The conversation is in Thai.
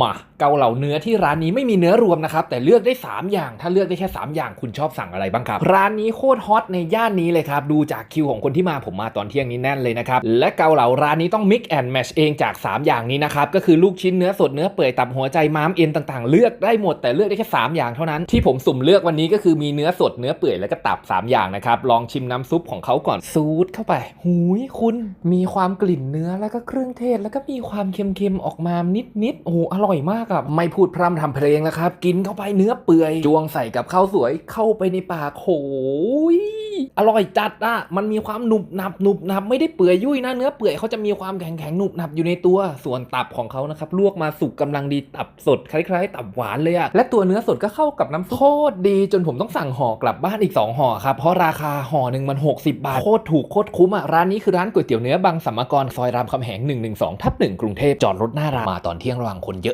มาเกาเหลาเนื้อที่ร้านนี้ไม่มีเนื้อรวมนะครับ แต่เลือกได้ 3 อย่าง ถ้าเลือกได้แค่ 3 อย่างคุณชอบสั่งอะไรบ้างครับ ร้านนี้โคตรฮอตในย่านนี้เลยครับ ดูจากคิวของคนที่มาผมมาตอนเที่ยงนี้แน่นเลยนะครับ และเกาเหลาร้านนี้ต้อง mix and match เองจาก 3 อย่างนี้นะครับ ก็คือลูกชิ้นเนื้อสดเนื้อเปื่อยตับหัวใจม้ามเอ็นต่างๆ เลือกได้หมดแต่เลือกได้แค่3อย่างเท่านั้นที่ผมสุ่มเลือกวันนี้ก็คือมีเนื้อสดเนื้อเปื่อยแล้วก็ตับ 3 อย่างนะครับลองชิมน้ำซุปของเขาก่อนซูดเข้าไปหูยคุณมีความกลิ่นเนื้อแล้วก็เครื่องเทศ แล้วก็มีความเค็มๆออกมานิดๆโอ้ร่อยมากอะไม่พูดพร่ำทำเพลงแล้วครับ กินเข้าไปเนื้อเปื่อยจวงใส่กับข้าวสวยเข้าไปในปากโหยอร่อยจัดอะมันมีความหนุบหนับหนุบหนับไม่ได้เปื่อยยุ่ยนะเนื้อเปื่อยเขาจะมีความแข็งแข็งหนุบหนับอยู่ในตัวส่วนตับของเขานะครับลวกมาสุกกำลังดีตับสดคล้ายๆ ตับหวานเลยอะและตัวเนื้อสดก็เข้ากับน้ำโคตรดีจนผมต้องสั่งห่อกลับบ้านอีกสองห่อครับเพราะราคาห่อหนึ่งมัน 60 บาทโคตรถูกโคตรคุ้มอะร้านนี้คือร้านก๋วยเตี๋ยวเนื้อบางสัมมกรซอยรามคำแหง112ทับ1กรุงเทพจอดรถหน้าร้านมาตอนเที่ยงระหว่างคนเ